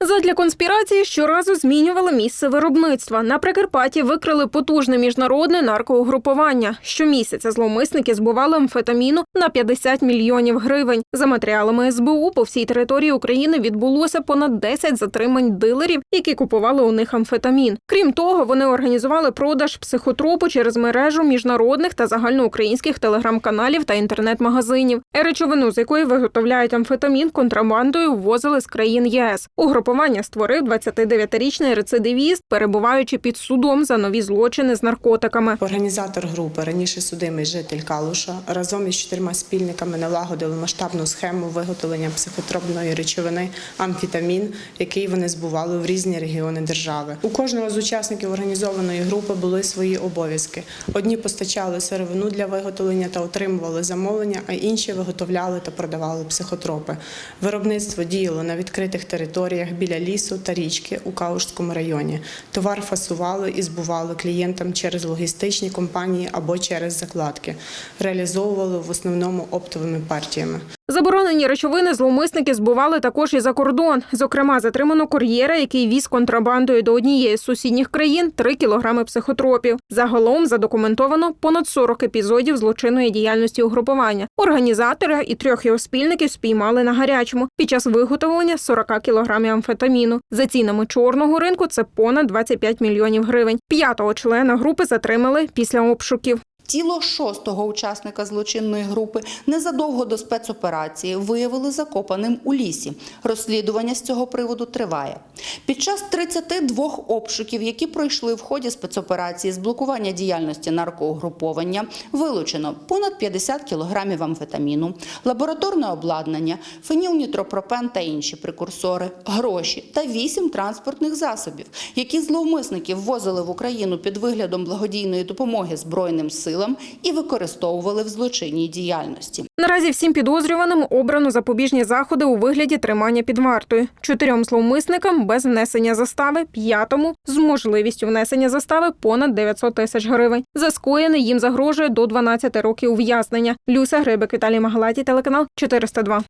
Задля конспірації щоразу змінювали місце виробництва. На Прикарпатті викрили потужне міжнародне наркоугрупування. Щомісяця зловмисники збували амфетаміну на 50 мільйонів гривень. За матеріалами СБУ по всій території України відбулося понад 10 затримань дилерів, які купували у них амфетамін. Крім того, вони організували продаж психотропу через мережу міжнародних та загальноукраїнських телеграм-каналів та інтернет-магазинів. Речовину, з якої виготовляють амфетамін, контрабандою ввозили з країн ЄС. Угрупування створив 29-річний рецидивіст, перебуваючи під судом за нові злочини з наркотиками. Організатор групи, раніше судимий житель Калуша, разом із чотирма спільниками налагодили масштабну схему виготовлення психотропної речовини амфетамін, який вони збували в різні регіони держави. У кожного з учасників організованої групи були свої обов'язки. Одні постачали сировину для виготовлення та отримували замовлення, а інші виготовляли та продавали психотропи. Виробництво діяло на відкритих територіях біля лісу та річки у Калужському районі. Товар фасували і збували клієнтам через логістичні компанії або через закладки. Реалізовували в основному оптовими партіями. Заборонені речовини зловмисники збували також і за кордон. Зокрема, затримано кур'єра, який віз контрабандою до однієї з сусідніх країн 3 кілограми психотропів. Загалом задокументовано понад 40 епізодів злочинної діяльності угрупування. Організатора і трьох його спільників спіймали на гарячому під час виготовлення 40 кілограмів амфетаміну. За цінами чорного ринку це понад 25 мільйонів гривень. П'ятого члена групи затримали після обшуків. Тіло шостого учасника злочинної групи незадовго до спецоперації виявили закопаним у лісі. Розслідування з цього приводу триває. Під час 32 обшуків, які пройшли в ході спецоперації з блокування діяльності наркоугруповання, вилучено понад 50 кілограмів амфетаміну, лабораторне обладнання, фенілнітропропен та інші прекурсори, гроші та 8 транспортних засобів, які зловмисники ввозили в Україну під виглядом благодійної допомоги Збройним силам і використовували в злочинній діяльності. Наразі всім підозрюваним обрано запобіжні заходи у вигляді тримання під вартою. Чотирьом зловмисникам без внесення застави, п'ятому з можливістю внесення застави понад 900 тисяч гривень. За скоєне їм загрожує до 12 років ув'язнення. Люся Грибик, Віталій Магалаті, телеканал 402.